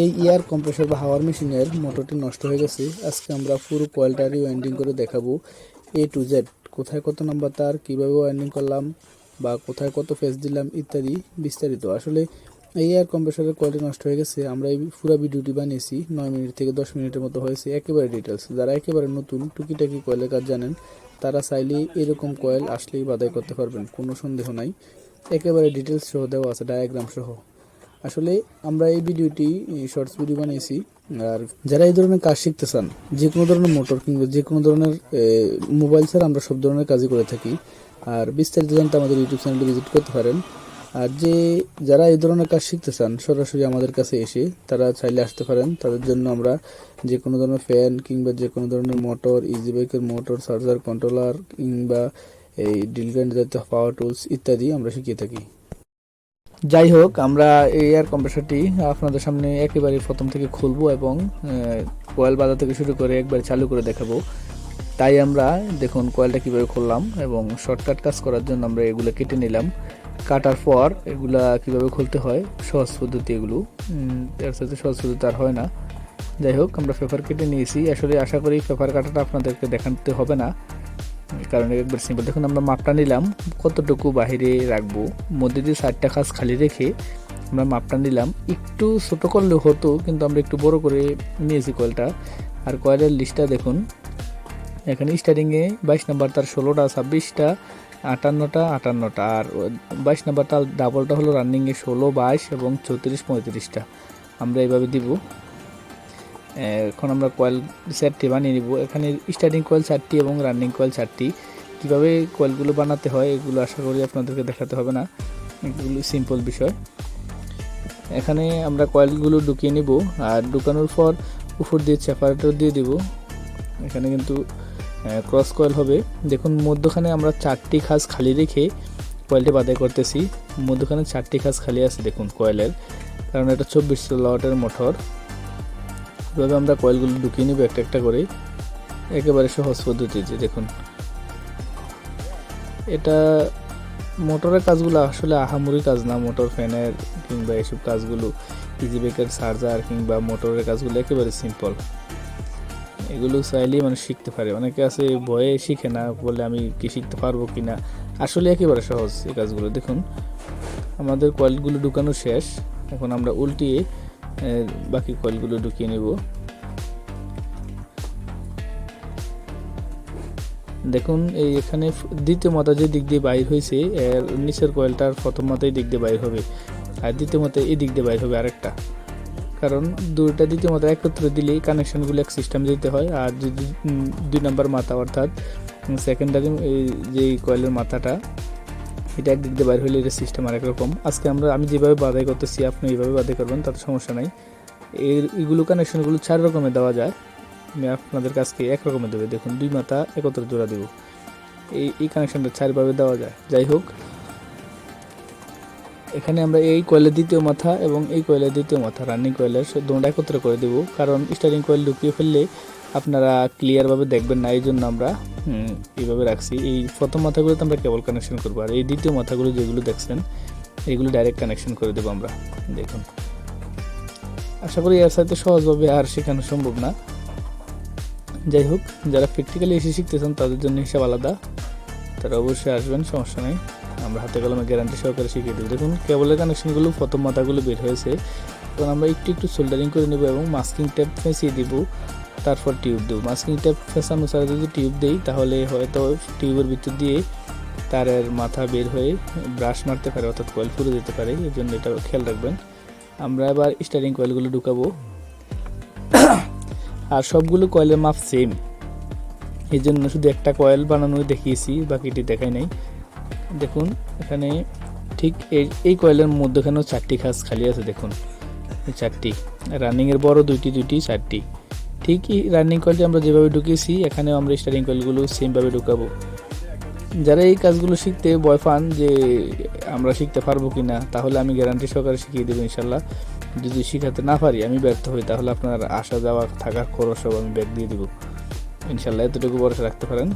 এই air compressor বা হাওয়ার মেশিনের মোটরটি নষ্ট হয়ে গেছে। আজকে আমরা পুরো কয়েলটারই ওয়াইন্ডিং করে দেখাবো। এ টু জেড কোথায় কত নাম্বার তার, কীভাবে ওয়াইন্ডিং করলাম বা কোথায় কত ফেস দিলাম ইত্যাদি বিস্তারিত। আসলে এই এয়ার কম্প্রেসরের কোয়ালিটি নষ্ট হয়ে গেছে। আমরা এই পুরো ভিডিওটি বানিয়েছি নয় মিনিট থেকে দশ মিনিটের মতো হয়েছে। একেবারে ডিটেলস যারা একেবারে নতুন, টুকিটাকি কয়েলের কাজ জানেন, তারা চাইলে এরকম কয়েল আসলেই বাদাই করতে পারবেন, কোনো সন্দেহ নাই। একেবারে ডিটেলস সহ দেওয়া আছে ডায়াগ্রাম সহ। আসলে আমরা এই ভিডিওটি শর্টস ভিডিও বানিয়েছি আর যারা এই ধরনের কাজ শিখতে চান, যে কোনো ধরনের মোটর কিংবা যে কোনো ধরনের মোবাইল ছাড়া আমরা সব ধরনের কাজই করে থাকি, আর বিস্তারিত জানতে আমাদের ইউটিউব চ্যানেলটি ভিজিট করতে পারেন। আর যে, যারা এই ধরনের কাজ শিখতে চান, সরাসরি আমাদের কাছে এসে তারা চাইলে আসতে পারেন। তাদের জন্য আমরা যে কোনো ধরনের ফ্যান কিংবা যে কোনো ধরনের মোটর ইজি বাইকের মোটর চার্জার কন্ট্রোলার কিংবা এই ডিল গ্যান্ড জাতীয় পাওয়ার টুলস ইত্যাদি আমরা শিখিয়ে থাকি। যাই হোক আমরা এই এয়ার কম্প্রেসারটি আপনাদের সামনে একেবারে প্রথম থেকে খুলবো এবং কয়েল বাজার থেকে শুরু করে একবারে চালু করে দেখাবো। তাই আমরা দেখুন কয়েলটা কীভাবে খুললাম এবং শর্টকাট কাজ করার জন্য আমরা এগুলো কেটে নিলাম। কাটার পর এগুলা কীভাবে খুলতে হয়, সহজ পদ্ধতি এগুলো। এর সাথে সহজ পদ্ধতি আর হয় না। যাই হোক আমরা পেপার কেটে নিয়েছি। আসলে আশা করি পেপার কাটাটা আপনাদেরকে দেখাতে হবে না। কারণ একবার সিম্পল দেখুন আমরা মাপটা নিলাম, কতটুকু বাহিরে রাখব? মধ্যে দিয়ে চারটা খাস খালি রেখে আমরা মাপটা নিলাম। একটু ছোটো করলে হতো, কিন্তু আমরা একটু বড় করে নিয়েছি কয়েলটা আর কয়েলের লিস্টটা দেখুন, এখানে স্টার্টিংয়ে বাইশ নাম্বার তার ষোলোটা, ছাব্বিশটা, আটান্নটা আটান্নটা। আর বাইশ নাম্বার তার ডাবলটা হলো রানিংয়ে ষোলো, বাইশ এবং চৌত্রিশ, পঁয়ত্রিশটা। আমরা এইভাবে দিব। এখন আমরা কয়েল সেটটি বানিয়ে নিব। এখানে স্টার্টিং কয়েল চারটি এবং রানিং কয়েল চারটি। কীভাবে কয়েলগুলো বানাতে হয়, এগুলো আশা করি আপনাদেরকে দেখাতে হবে না। এগুলো সিম্পল বিষয়। এখানে আমরা কয়েলগুলো ঢুকিয়ে নিব আর ঢুকানোর পর উপর দিয়ে চেপারেটর দিয়ে দিব। এখানে কিন্তু ক্রস কয়েল হবে। দেখুন, মধ্যখানে আমরা চারটি খাস খালি রেখে কয়েলটি বাদাই করতেছি। মধ্যখানে চারটি খাস খালি আছে, দেখুন কয়েলের কারণ এটা চব্বিশ ওয়াটের মোটর এভাবে আমরা কয়েলগুলো ঢুকিয়ে নিব একটা একটা করে একেবারে সহজ পদ্ধতিতে দেখুন। এটা মোটরের কাজগুলো আসলে আহামরি কাজ না, মোটর ফ্যানের কিংবা এসব কাজগুলো ইজি ব্রেকের, চার্জার কিংবা মোটরের কাজগুলো একেবারে সিম্পল এগুলো চাইলেই মানুষ শিখতে পারে। অনেকে আছে ভয়ে শিখে না, বলে আমি কি শিখতে পারব কি না। আসলে একেবারে সহজ এই কাজগুলো। দেখুন, আমাদের কয়েলগুলো ঢুকানো শেষ। এখন আমরা উল্টিয়ে বাকি কয়েলগুলো ঢুকিয়ে নেব। দেখুন, এই এখানে দ্বিতীয় মাথা যে দিক দিয়ে বাইর হয়েছে, এর নিচের কয়েলটার প্রথম মাথায় দিক দিয়ে বাইর হবে। আর দ্বিতীয় মাথায় এই দিক দিয়ে বাইর হবে আরেকটা। কারণ দুইটা দ্বিতীয় মাথা একত্রে দিলেই কানেকশনগুলো এক সিস্টেম দিতে হয়, আর যদি দুই নম্বর মাথা অর্থাৎ সেকেন্ডারি যে কয়েলের মাথাটা এটা একদিক দিয়ে বাইর হলে এটা সিস্টেম আরেক রকম। আজকে আমরা, আমি যেভাবে বাধাই করতেছি, আপনি এইভাবে বাধাই করবেন, তাতে সমস্যা নাই। এর, এগুলো কানেকশনগুলো চার রকমের দেওয়া যায়। আমি আপনাদের কাছকে এক রকমের দেবে, দেখুন, দুই মাথা একত্রে জোড়া দেব। এই এই কানেকশনটা চারভাবে দেওয়া যায়। যাই হোক, এখানে আমরা এই কয়েলের দ্বিতীয় মাথা এবং এই কয়েলের দ্বিতীয় মাথা রানিং কয়েলের দুটো একত্রে করে দেব। কারণ স্টার্টিং কয়েল ঢুকিয়ে ফেললে আপনারা ক্লিয়ারভাবে দেখবেন না এই জন্য আমরা এইভাবে রাখছি। এই প্রথম মাথাগুলোতে আমরা কেবল কানেকশন করব, আর এই দ্বিতীয় মাথাগুলো যেগুলো দেখছেন, এগুলো ডাইরেক্ট কানেকশন করে দেবো আমরা। দেখুন। আশা করি এর সাথে সহজভাবে আর শেখানো সম্ভব না। যাই হোক, যারা প্র্যাকটিক্যালি এসে শিখতেছেন, তাদের জন্য হিসাব আলাদা। তারা অবশ্যই আসবেন, সমস্যা নেই। আমরা হাতে কলমে গ্যারান্টি সহকারে শিখিয়ে দেবো। দেখুন কেবলের কানেকশনগুলো প্রথম মাথাগুলো বের হয়েছে। তখন আমরা একটু একটু সোল্ডারিং করে নেব এবং মাস্কিং ট্যাপ ফেঁসিয়ে দিব। তারপর টিউব দেবো। ট্যাপ ফেঁসানো ছাড়া যদি টিউব দেই, তাহলে হয়তো টিউবের ভিতর দিয়ে তারের মাথা বের হয়ে ব্রাশ মারতে পারে, অর্থাৎ কয়েল ফুরে যেতে পারে। এই জন্য এটা খেয়াল রাখবেন। আমরা এবার স্টারিং কয়েলগুলো ঢুকাবো। আর সবগুলো কয়েলের মাপ সেম এই জন্য শুধু একটা কয়েল বানানো দেখিয়েছি, বাকিটি দেখাই নাই। দেখুন, এখানে ঠিক এই এই কয়েলের মধ্যখানেও চারটি খাস খালি আছে, দেখুন। চারটি। রানিংয়ের বড় দুইটি দুইটি, চারটি। ঠিকই রানিং কয়েলটি আমরা যেভাবে ঢুকিয়েছি এখানেও আমরা স্টারিং কয়েলগুলো সেমভাবে ঢুকাবো। যারা এই কাজগুলো শিখতে ভয় পান যে আমরা শিখতে পারব কি না তাহলে আমি গ্যারান্টি সহকারে শিখিয়ে দেবো ইনশাল্লাহ যদি শিখাতে না পারি, আমি ব্যর্থ হই, তাহলে আপনার আসা যাওয়া থাকার খরচ সব আমি ব্যাগ দিয়ে দিব। ইনশাল্লাহ এতটুকু ভরসা রাখতে পারেন।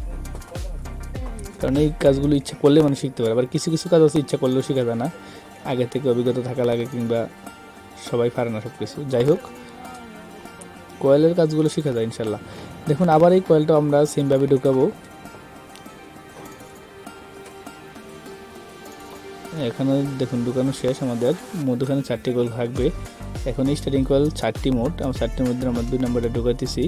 কারণ এই কাজগুলো ইচ্ছা করলে মানুষ শিখতে পারে, আবার কিছু কিছু কাজ আছে ইচ্ছা করলেও শেখা যায় না। আগে থেকে অভিজ্ঞতা থাকা লাগে কিংবা সবাই পারে না সব কিছু যাই হোক কয়েলের কাজগুলো শেখা যায়, ইনশাল্লাহ। দেখুন, আবার এই কয়েলটা আমরা সেমভাবে ঢুকাবো। এখানে দেখুন, ঢুকানো শেষ আমাদের। মধ্যখানে চারটি কয়েল থাকবে। এখন স্টার্টিং কয়েল চারটি মোট। আমরা চারটির মধ্যে আমরা দুই নম্বরটা ঢুকাইতেছি।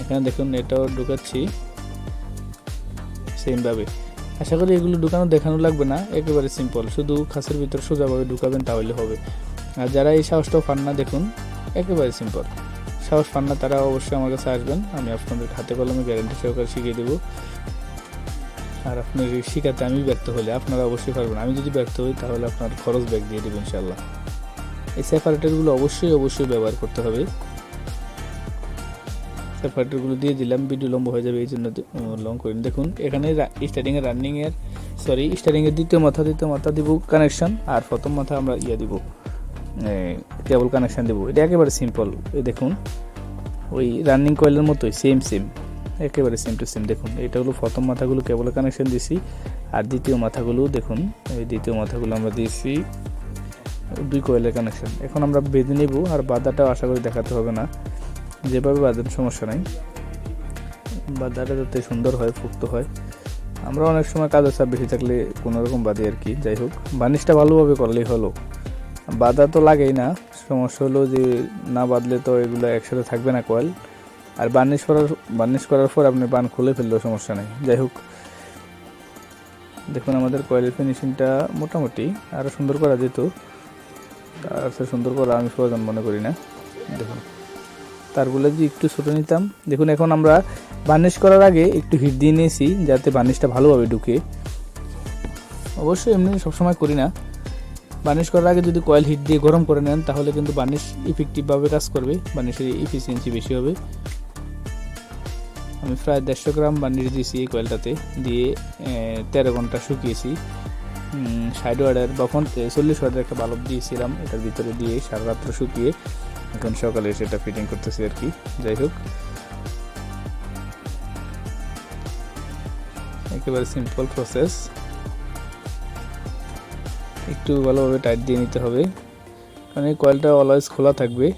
এখানে দেখুন, এটাও ঢুকাচ্ছি। সেমভাবে। আশা করি এগুলো ঢুকানো দেখানো লাগবে না, একেবারে সিম্পল শুধু খাসের ভিতর সোজাভাবে ঢুকাবেন তাহলে হবে। আর যারা এই সাহসটাও পান না, দেখুন, একেবারে সিম্পল সাহস পান না, তারা অবশ্যই আমার কাছে আসবেন। আমি আপনাদের হাতে কলমে গ্যারেন্টি সহকারে শিখিয়ে দেবো। আর আপনার শিখাতে আমি ব্যর্থ হলে, আপনারা অবশ্যই পারবেন। আমি যদি ব্যর্থ হই, তাহলে আপনার খরচ ব্যাগ দিয়ে দেবো ইনশাল্লাহ এই সেপারেটারগুলো অবশ্যই অবশ্যই ব্যবহার করতে হবে। সেপারেটরগুলো দিয়ে দিলাম ভিডিও লম্বা হয়ে যাবে এই জন্য লং করিনি দেখুন, এখানে স্টার্টিংয়ে রানিংয়ের সরি স্টার্টিংয়ের দ্বিতীয় মাথা দ্বিতীয় মাথা দিব কানেকশন আর প্রথম মাথা আমরা ইয়ে দিব কেবল কানেকশন দেবো। এটা একেবারে সিম্পল এই দেখুন, ওই রানিং কয়েলের মতোই সেম সেম একেবারে সেম টু সেম দেখুন এটা হলো প্রথম মাথাগুলো কেবল কানেকশন দিছি, আর দ্বিতীয় মাথাগুলো দেখুন, এই দ্বিতীয় মাথাগুলো আমরা দিয়েছি দুই কয়েলের কানেকশন এখন আমরা বেঁধে নেব, আর বাধাটাও আশা করি দেখাতে হবে না। যেভাবে বাঁধেন সমস্যা নাই। বাঁধাটা যাতে সুন্দর হয়, ফুক্ত হয়। আমরা অনেক সময় কাজের চাপ বেশি থাকলে কোনো রকম বাঁধি আর কি, যাই হোক। বার্নিশটা ভালোভাবে করলেই হলো। বাঁধা তো লাগেই না, সমস্যা হলো যে না বাঁধলে তো এগুলো একসাথে থাকবে না কয়েল। আর বার্নিশ করার বার্নিশ করার পর আপনি বান খুলে ফেললেও সমস্যা নেই। যাই হোক। দেখুন আমাদের কয়েলের ফিনিশিংটা মোটামুটি আরও সুন্দর করা যেত। চেয়ে সুন্দর করা আমি প্রয়োজন মনে করি না। দেখুন। তারগুলো যদি একটু ছোটো নিতাম। দেখুন, এখন আমরা বার্নিশ করার আগে একটু হিট দিয়ে নিয়েছি, যাতে বার্নিশটা ভালোভাবে ঢুকে। অবশ্যই এমনি সবসময় করি না। বার্নিশ করার আগে যদি কয়েল হিট দিয়ে গরম করে নেন, তাহলে কিন্তু বার্নিশ ইফেক্টিভভাবে কাজ করবে। বার্নিশের ইফিসিয়েন্সি বেশি হবে। আমি প্রায় দেড়শো গ্রাম বার্নিশ দিয়েছি এই কয়েলটাতে। দিয়ে তেরো ঘণ্টা শুকিয়েছি। ষাট ওয়ার্ডের বা চল্লিশ ওয়ার্ডের একটা বাল্ব দিয়েছিলাম। এটার ভিতরে দিয়ে সারা রাত্র শুকিয়ে এখন সকালে সেটা ফিটিং করতেছি আর কি। যাই হোক। একেবারে সিম্পল প্রসেস একটু ভালোভাবে টাইট দিয়ে নিতে হবে। কারণ এই কয়েলটা অলওয়েজ খোলা থাকবে।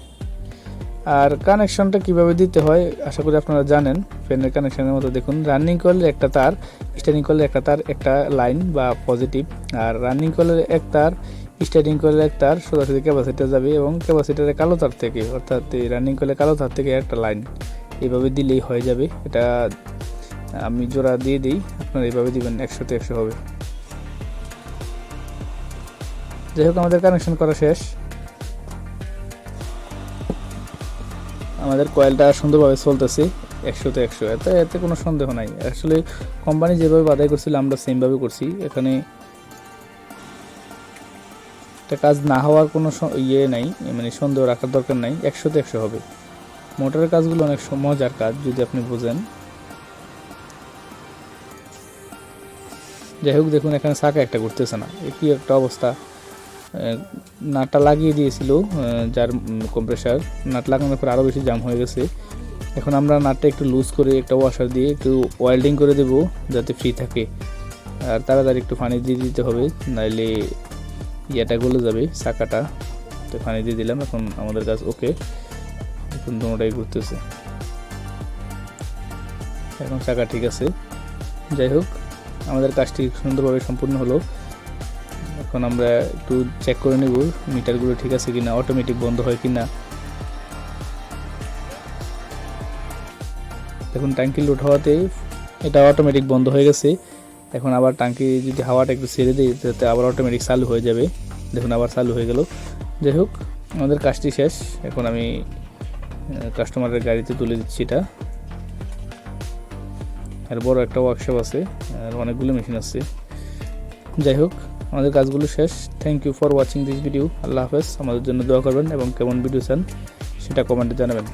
আর কানেকশনটা কীভাবে দিতে হয়, আশা করি আপনারা জানেন। ফ্যানের কানেকশনের মতো দেখুন। রানিং কয়েলের একটা তার স্টার্টিং কয়েলের একটা তার, একটা লাইন বা পজিটিভ আর রানিং কয়েলের এক তার স্টার্টিং এক তার সোজাসুজি ক্যাপাসিটার যাবে এবং ক্যাপাসিটারের কালো তার থেকে, অর্থাৎ রানিং কয়েলের কালো তার থেকে একটা লাইন এইভাবে দিলেই হয়ে যাবে। এটা আমি জোড়া দিয়ে দিই, আপনারা এইভাবে দিবেন একশোতে একশো হবে। যাই হোক, আমাদের কানেকশন করা শেষ। আমাদের কয়েলটা সুন্দরভাবে চলতেছে, একশোতে একশো, এতে এতে কোনো সন্দেহ নাই। আসলে কোম্পানি যেভাবে বাধাই করছিল, আমরা সেমভাবে করছি। এখানে একটা কাজ না হওয়ার কোনো ইয়ে নাই মানে সন্দেহ রাখার দরকার নাই, একশোতে একশো হবে। মোটরের কাজগুলো অনেক মজার কাজ, যদি আপনি বোঝেন। যাই হোক, দেখুন, এখানে শাখা একটা করতেছে না। কি একটা অবস্থা। নাটটা লাগিয়ে দিয়েছিল যার কম্প্রেসার। নাট লাগানোর পর আরও বেশি জাম হয়ে গেছে। এখন আমরা নাটটা একটু লুজ করে একটা ওয়াশার দিয়ে একটু ওয়েল্ডিং করে দেব, যাতে ফ্রি থাকে। আর তাড়াতাড়ি একটু পানি দিয়ে দিতে হবে, নাইলে ইয়েটা গলে যাবে, চাকাটা। তো পানি দিয়ে দিলাম, এখন আমাদের কাজ ওকে এখন দুটাই ঘুরতেছে। এখন চাকা ঠিক আছে। যাই হোক, আমাদের কাজটি সুন্দরভাবে সম্পূর্ণ হলো। এখন আমরা একটু চেক করে নেব মিটারগুলো ঠিক আছে কিনা অটোমেটিক বন্ধ হয় কিনা। দেখুন ট্যাঙ্কি লোড হওয়াতে এটা অটোমেটিক বন্ধ হয়ে গেছে। এখন আবার টাঙ্কি যদি হাওয়াটা একটু ছেড়ে দিই, তাতে আবার অটোমেটিক চালু হয়ে যাবে। দেখুন, আবার চালু হয়ে গেল। যাই হোক, আমাদের কাজটি শেষ। এখন আমি কাস্টমারের গাড়িতে তুলে দিচ্ছি এটা। আর বড় একটা ওয়ার্কশপ আছে, আর অনেকগুলো মেশিন আছে। যাই হোক, আমাদের কাজগুলো শেষ। Thank you for watching this video আল্লাহ হাফেজ। আমাদের জন্য দোয়া করবেন এবং কেমন ভিডিও চান, সেটা কমেন্টে জানাবেন।